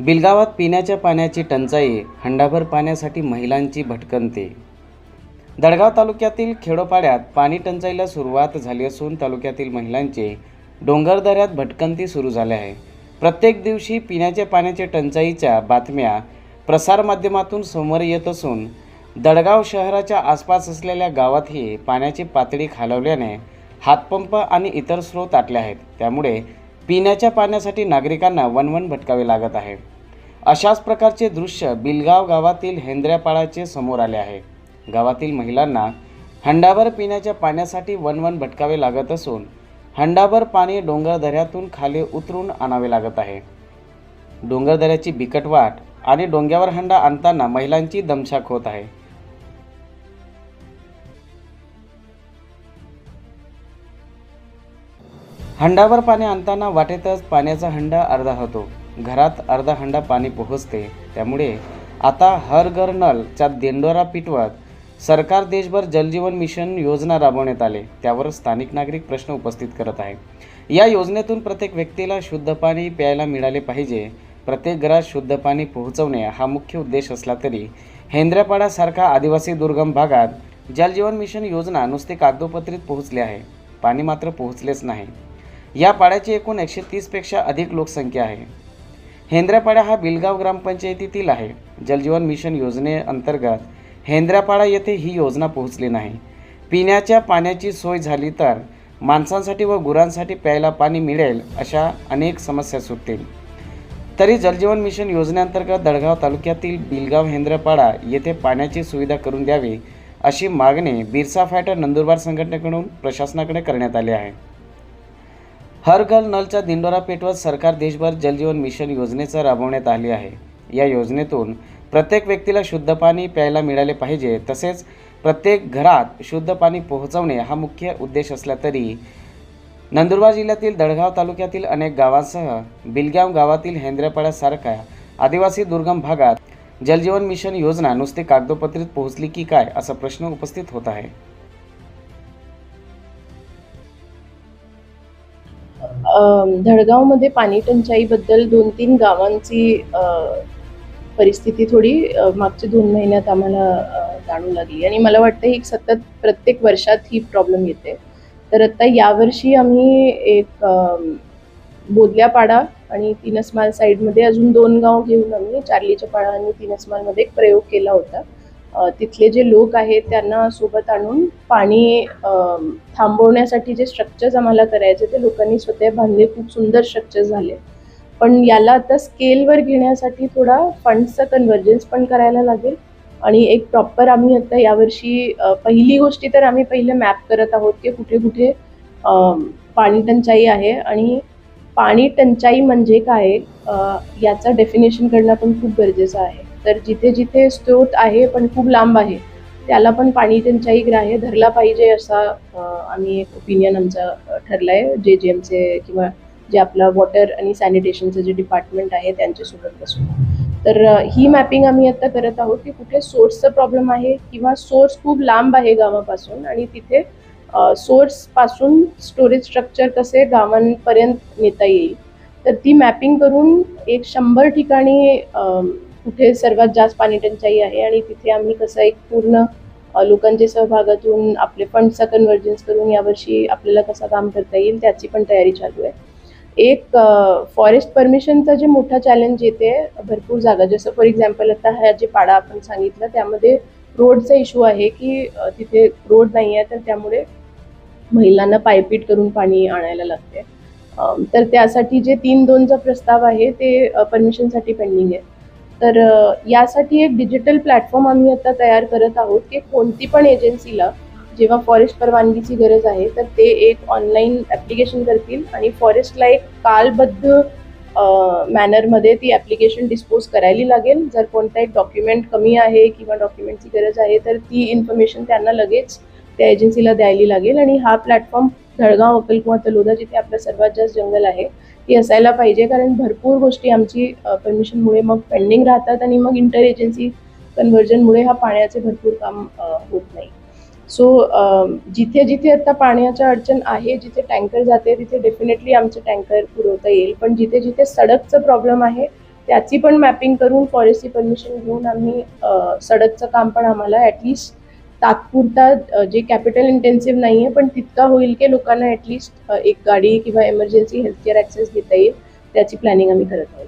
बिलगावात पिण्याच्या पाण्याची टंचाई हंडाभर पाण्यासाठी महिलांची भटकंती. दडगाव तालुक्यातील खेडोपाड्यात पाणी टंचाईला सुरुवात झाली असून तालुक्यातील महिलांचे डोंगरदऱ्यात भटकंती सुरू झाली आहे. प्रत्येक दिवशी पिण्याच्या पाण्याच्या टंचाईच्या बातम्या प्रसारमाध्यमातून समोर येत असून दडगाव शहराच्या आसपास असलेल्या गावातही पाण्याची पातळी खालवल्याने हातपंप आणि इतर स्रोत आटले आहेत. त्यामुळे पिण्याच्या पाण्यासाठी नागरिकांना वनवन भटकावे लागत आहे. अशाच प्रकारचे दृश्य बिलगाव गावातील हेंद्र्यापाडाचे समोर आले आहे. गावातील महिलांना हंडाभर पिण्याच्या पाण्यासाठी वनवन भटकावे लागत असून हंडाभर पाणी डोंगरदऱ्यातून खाली उतरून आणावे लागत आहे. डोंगरदऱ्याची बिकट वाट आणि डोंग्यावर हंडा आणताना महिलांची दमशाक होत आहे. हंडावर पाणी आणताना वाटेतच पाण्याचा हंडा अर्धा होतो. घरात अर्धा हंडा पाणी पोहोचते. त्यामुळे आता हर घर नलचा दिंडोरा पिटवत सरकार देशभर जलजीवन मिशन योजना राबवण्यात आले. त्यावर स्थानिक नागरिक प्रश्न उपस्थित करत आहे या योजनेतून प्रत्येक व्यक्तीला शुद्ध पाणी प्यायला मिळाले पाहिजे. प्रत्येक घरात शुद्ध पाणी पोहोचवणे हा मुख्य उद्देश असला तरी हेंद्र्यापाडासारखा आदिवासी दुर्गम भागात जलजीवन मिशन योजना नुसते कागदोपत्रीत पोहोचले आहे. पाणी मात्र पोहोचलेच नाही. या पाड्याची एकूण एकशे तीसपेक्षा अधिक लोकसंख्या आहे. हेंद्रापाडा हा बिलगाव ग्रामपंचायतीतील आहे. जलजीवन मिशन योजनेअंतर्गत हेंद्रापाडा येथे ही योजना पोहोचली नाही. पिण्याच्या पाण्याची सोय झाली तर माणसांसाठी व गुरांसाठी प्यायला पाणी मिळेल अशा अनेक समस्या सुटतील. तरी जलजीवन मिशन योजनेअंतर्गत दडगाव तालुक्यातील बिलगाव हेंद्रपाडा येथे पाण्याची सुविधा करून द्यावी अशी मागणी बिरसा फायटर नंदुरबार संघटनेकडून प्रशासनाकडे करण्यात आली आहे. हर घर नलचा दिंडोरा पेटवत सरकार देशभर जलजीवन मिशन योजनेचं राबवण्यात आली आहे. या योजनेतून प्रत्येक व्यक्तीला शुद्ध पाणी प्यायला मिळाले पाहिजे तसेच प्रत्येक घरात शुद्ध पाणी पोहोचवणे हा मुख्य उद्देश असला तरी नंदुरबार जिल्ह्यातील दडगाव तालुक्यातील अनेक गावांसह बिलगाव गावातील हेंद्रेपाड्यासारख्या आदिवासी दुर्गम भागात जलजीवन मिशन योजना नुसते कागदोपत्रीत पोहोचली की काय असा प्रश्न उपस्थित होत आहे. धडगावमध्ये पाणी टंचाईबद्दल दोन तीन गावांची परिस्थिती थोडी मागच्या दोन महिन्यात आम्हाला जाणू लागली. आणि मला वाटतं ही सतत प्रत्येक वर्षात ही प्रॉब्लेम येते. तर आता यावर्षी आम्ही एक अम, बोदल्यापाडा आणि तिनसमाल साईडमध्ये अजून दोन गाव घेऊन आम्ही चार्लीच्या पाडा आणि तिनसमालमध्ये एक प्रयोग केला होता. तिथले जे लोक आहेत त्यांना सोबत आणून पाणी थांबवण्यासाठी जे स्ट्रक्चर्स आम्हाला करायचे ते लोकांनी स्वतः बांधले. खूप सुंदर स्ट्रक्चर्स झाले. पण याला आता स्केलवर घेण्यासाठी थोडा फंड्सचा कन्व्हर्जन्स पण करायला लागेल. आणि एक प्रॉपर आम्ही आता यावर्षी पहिली गोष्टी तर आम्ही पहिले मॅप करत आहोत की कुठे कुठे पाणी टंचाई आहे. आणि पाणी टंचाई म्हणजे काय? याचं डेफिनेशन करणं पण खूप गरजेचं आहे. तर जिथे जिथे स्त्रोत आहे पण खूप लांब आहे त्याला पण पाणी त्यांच्याही ग्राह्य धरला पाहिजे असा आम्ही एक ओपिनियन आमचा ठरला ठरलाय. जे जे एमचे किंवा जे आपलं वॉटर आणि सॅनिटेशनचं जे डिपार्टमेंट आहे त्यांच्यासोबत बसून. तर ही मॅपिंग आम्ही आता करत आहोत की कुठे सोर्सचा प्रॉब्लेम आहे किंवा सोर्स खूप लांब आहे गावापासून आणि तिथे सोर्सपासून स्टोरेज स्ट्रक्चर कसे गावांपर्यंत नेता येईल. तर ती मॅपिंग करून एक शंभर ठिकाणी कुठे सर्वात जास्त पाणी टंचाई आहे आणि तिथे आम्ही कसं एक पूर्ण लोकांच्या सहभागातून आपले फंडचा कन्व्हर्जन्स करून यावर्षी आपल्याला कसं काम करता येईल त्याची पण तयारी चालू आहे. एक फॉरेस्ट परमिशनचा जे मोठा चॅलेंज येते भरपूर जागा जसं फॉर एक्झाम्पल आता हा जे पाडा आपण सांगितलं त्यामध्ये रोडचा इश्यू आहे की तिथे रोड नाही आहे तर त्यामुळे महिलांना पायपीट करून पाणी आणायला लागते. तर त्यासाठी जे तीन दोनचा प्रस्ताव आहे ते परमिशनसाठी पेंडिंग आहे. तर यासाठी एक डिजिटल प्लॅटफॉर्म आम्ही आता तयार करत आहोत की कोणती पण एजन्सीला जेव्हा फॉरेस्ट परवानगीची गरज आहे तर ते एक ऑनलाईन ॲप्लिकेशन करतील आणि फॉरेस्टला एक कालबद्ध मॅनरमध्ये ती ॲप्लिकेशन डिस्पोज करायला लागेल. जर कोणता एक डॉक्युमेंट कमी आहे किंवा डॉक्युमेंटची गरज आहे तर ती इन्फॉर्मेशन त्यांना लगेच त्या एजन्सीला द्यायला लागेल. आणि हा प्लॅटफॉर्म धडगाव अक्कलकुवा तलोदा जिथे आपलं सर्वात जास्त जंगल आहे ती असायला पाहिजे कारण भरपूर गोष्टी आमची परमिशनमुळे मग पेंडिंग राहतात आणि मग इंटर एजन्सी कन्व्हर्जनमुळे हा पाण्याचे भरपूर काम होत नाही. सो जिथे जिथे आता पाण्याच्या अडचण आहे जिथे टँकर जाते तिथे डेफिनेटली आमचे टँकर पुरवता येईल. पण जिथे जिथे सडकचं प्रॉब्लेम आहे त्याची पण मॅपिंग करून फॉरेस्टची परमिशन घेऊन आम्ही सडकचं काम पण आम्हाला ॲटलिस्ट तात्पुरता जे कॅपिटल इंटेन्सिव्ह नाही आहे पण तितका होईल की लोकांना ॲटलिस्ट एक गाडी किंवा एमर्जन्सी हेल्थकेअर ॲक्सेस घेता येईल. त्याची प्लॅनिंग आम्ही करत आहोत.